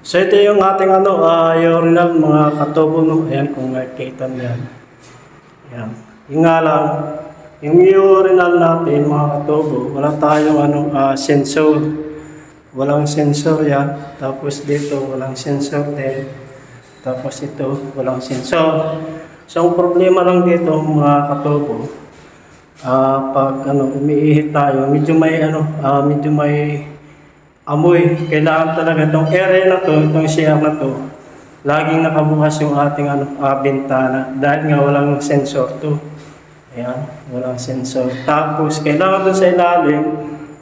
So ito yung ating ano, uh, urinal mga katubo no. Ayan kung nakikita niyo yan. Ayan. Yung nga lang, yung urinal natin mga katubo, wala tayong ano, ah, sensor. Walang sensor yan. Tapos dito, walang sensor din. Tapos ito, walang sensor. So ang problema lang dito mga katubo, ah pag ano, umiihi tayo, medyo may ano, ah, medyo may amoy. Kailangan talaga itong area na to, itong share na to, laging nakabukas yung ating ano, ah, bintana dahil nga walang sensor to. Ayan, walang sensor. Tapos, kailangan dun sa ilalim,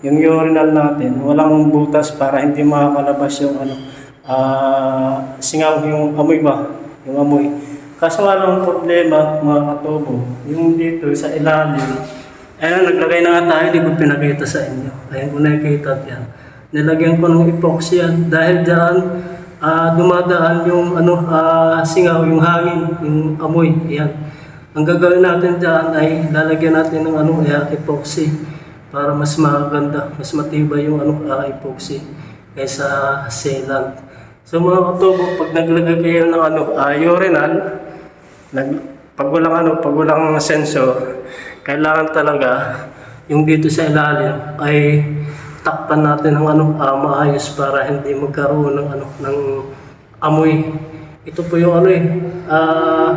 yung urinal natin, walang butas para hindi makakalabas yung ano, ah, singaw yung amoy ba? Yung amoy. Kaso nga lang ang problema, mga katubo, yung dito sa ilalim, Ayan, naglagay na nga tayo, hindi ko pinakita sa inyo. Ayan, kung nakikita yan. Nilagyan ko ng epoxy yan dahil dyan ah, dumadaan yung ano, ah, singaw, yung hangin, yung amoy. Ayan. Ang gagawin natin dyan ay lalagyan natin ng ano, ayan, epoxy para mas maganda, mas matibay yung ano, ah, epoxy kaysa sealant. So mga katubo, pag naglagay kayo ng ano, ah, urinal, nag, pag walang ano, pag walang sensor, kailangan talaga yung dito sa ilalim ay takpan natin ng ano, ah, maayos para hindi magkaroon ng ano, ng amoy. Ito po yung ano eh, ah,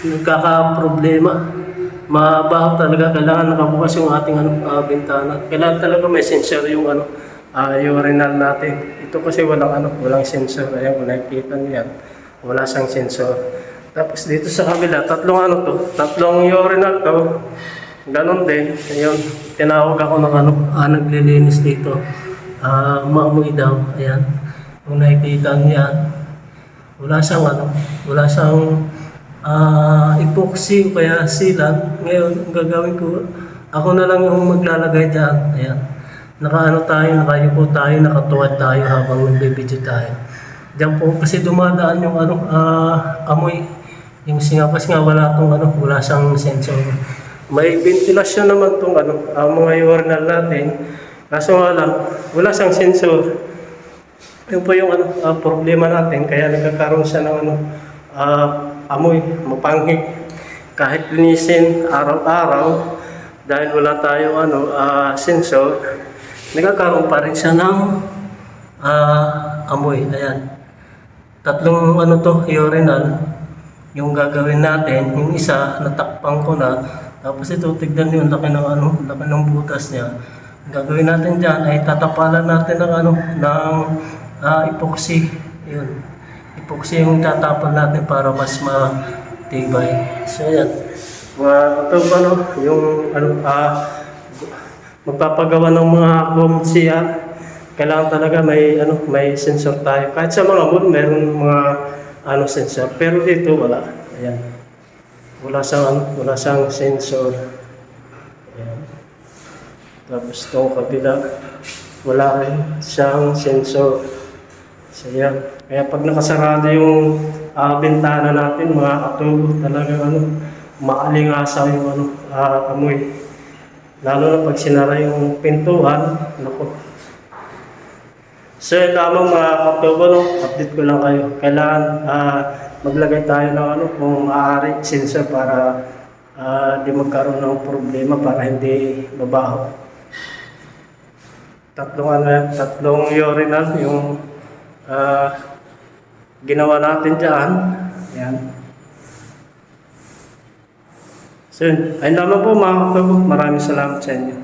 nagkaka-problema. Mabaho talaga, kailangan nakabukas yung ating ano, ah, bintana. Kailangan talaga may sensor yung ano, ah, urinal natin. Ito kasi walang ano, walang sensor. Ayan, kung nakikita niyo wala siyang sensor. Tapos dito sa kabila, tatlong ano to, tatlong urinal to. Ganon din. Ayun, tinawag ako ng ano, ah, naglilinis dito. Ah, maamoy daw. Ayan. Kung nakikita niyo yan, wala siyang ano, wala siyang ah, epoxy o kaya sealant. Ngayon, ang gagawin ko, ako na lang yung maglalagay dyan. Ayan. Nakaano tayo, nakayuko tayo, nakatuwad tayo habang nagbibideo tayo. Diyan po kasi dumadaan yung ano, ah, amoy. Yung singa kasi nga wala tong ano, wala siyang sensor. May ventilasyon naman tong ano, ah, mga urinal natin. Kaso nga lang, wala siyang sensor. Yun po yung ano, ah, problema natin. Kaya nagkakaroon siya ng ano, ah, amoy, mapanghik. Kahit linisin araw-araw, dahil wala tayong ano, ah, sensor, nagkakaroon pa rin siya ng ah, amoy. Ayan. Tatlong ano to, urinal. Yung gagawin natin, yung isa, natakpan ko na. Tapos ito, tignan ang laki ng ano, laki ng butas niya. Ang gagawin natin dyan ay tatapalan natin ng ano, ng ah, epoxy. Yun. Epoxy yung tatapal natin para mas matibay. So yan. Mga ito ano, yung ano, ah, magpapagawa ng mga siya kailangan talaga may ano may sensor tayo kahit sa mga mood meron mga ano sensor pero dito wala ayan wala ano, wala siyang sensor. Ayan. Tapos itong kabila wala rin siyang sensor. So yan kaya pag nakasarado yung ah, bintana natin mga katubo talaga ano maalingasaw yung ano ah, amoy. Lalo na pag sinara yung pintuan, naku. So yun lamang mga kaptubo, no? update ko lang kayo. Kailangan ah, maglagay tayo ng ano, kung maaari, sensor para ah, di magkaroon ng problema para hindi babaho. Tatlong ano tatlong urinal yung ah, ginawa natin dyan. Yan. So yun, ayun lamang po mga kaptubo. Maraming salamat sa inyo.